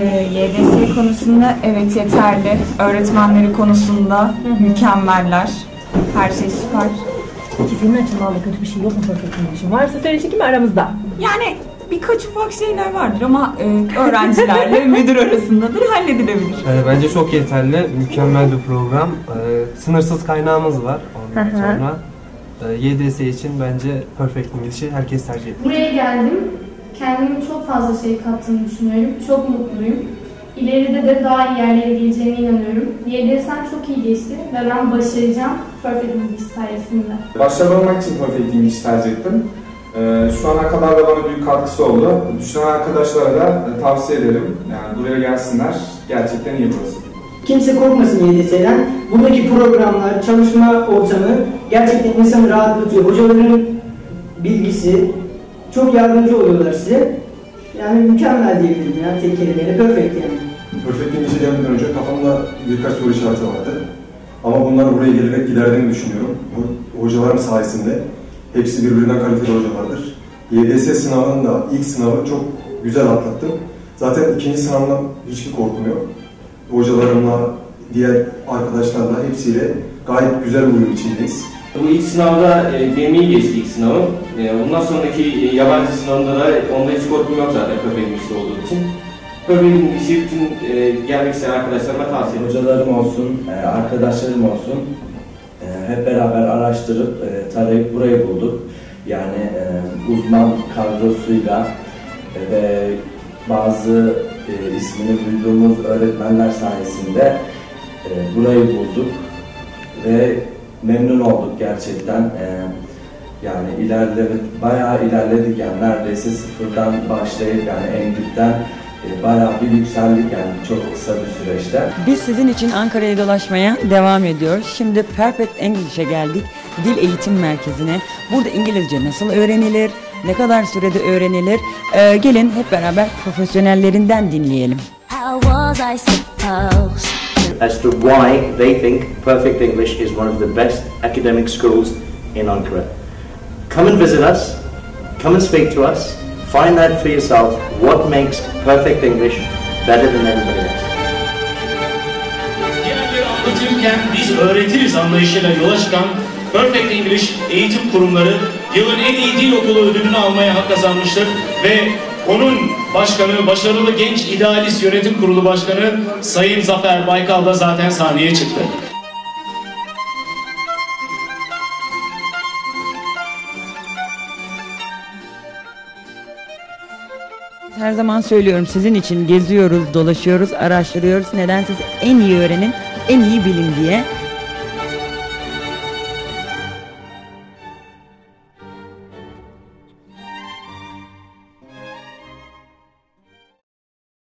Ee, YDS konusunda evet yeterli. Öğretmenleri konusunda mükemmeller. Her şey süper. Peki senin açından da kötü bir şey yok mu Perfect English'in? Varsa söyle çünkü aramızda. Yani birkaç ufak şeyler vardır ama e, öğrencilerle müdür arasındadır halledilebilir. Ee, Bence çok yeterli, mükemmel bir program. Ee, Sınırsız kaynağımız var ondan sonra. e, YDS için bence Perfect English'i herkes tercih ediyor. Buraya geldim. Kendime çok fazla şey kattığını düşünüyorum. Çok mutluyum. İleride de daha iyi yerlere geleceğime inanıyorum. YDS'm çok iyi geçti ve ben başaracağım Perfect English sayesinde. Başarılı olmak için Perfect English tercih ettim. Ee, şu ana kadar da bana büyük katkısı oldu. Düşünen arkadaşlara da e, tavsiye ederim. Yani buraya gelsinler. Gerçekten iyi burası. Kimse korkmasın YDS'den. Buradaki programlar, çalışma ortamı gerçekten insanı rahatlatıyor. Hocaların bilgisi çok yardımcı oluyorlar size. Yani mükemmel diyebilirim ya tek kelimeyle perfect yani. Perfect English'e gelmeden önce kafamda birkaç soru işareti vardı. Ama bunlar buraya gelerek giderdiğini düşünüyorum. Bu hocalarım sayesinde. Hepsi birbirinden kaliteli hocalardır. YDS sınavının da ilk sınavı çok güzel atlattım. Zaten ikinci sınavdan hiçbir korkum yok. Hocalarımla, diğer arkadaşlarla hepsiyle gayet güzel uyum içindeyiz. Bu ilk sınavda e, benim iyi geçti ilk sınavım. E, bundan sonraki e, yabancı sınavında da onda hiç korkum yok zaten Perfect English'te olduğu için. Perfect English'i bütün e, gelmek isteyen arkadaşlarıma tavsiye ederim. hocalarım olsun, e, arkadaşlarım olsun e, hep beraber araştırıp e, tarayıp burayı bulduk. Yani e, uzman kadrosuyla e, ve bazı e, ismini duyduğumuz öğretmenler sayesinde e, burayı bulduk ve memnun olduk gerçekten. E, yani ilerledik, bayağı ilerledik yani neredeyse sıfırdan başlayıp yani en dipten e, bayağı bir yükseldik yani çok kısa bir süreçte. Biz sizin için Ankara'yı dolaşmaya devam ediyoruz. Şimdi Perfect English'e geldik. Dil Eğitim Merkezi'ne. Burada İngilizce nasıl öğrenilir? Ne kadar sürede öğrenilir? Ee, gelin hep beraber profesyonellerinden dinleyelim. How was I supposed as to why they think Perfect English is one of the best academic schools in Ankara. Come and visit us, come and speak to us, find out for yourself what makes Perfect English better than everybody else. Biz öğretiriz anlayışıyla yola çıkan Perfect English eğitim kurumları yılın en iyi dil okulu ödülünü almaya hak kazanmıştır ve onun başkanı, başarılı genç idealist yönetim kurulu başkanı Sayın Zafer Baykal da zaten sahneye çıktı. Her zaman söylüyorum sizin için geziyoruz, dolaşıyoruz, araştırıyoruz. Neden siz en iyi öğrenin, en iyi bilin diye.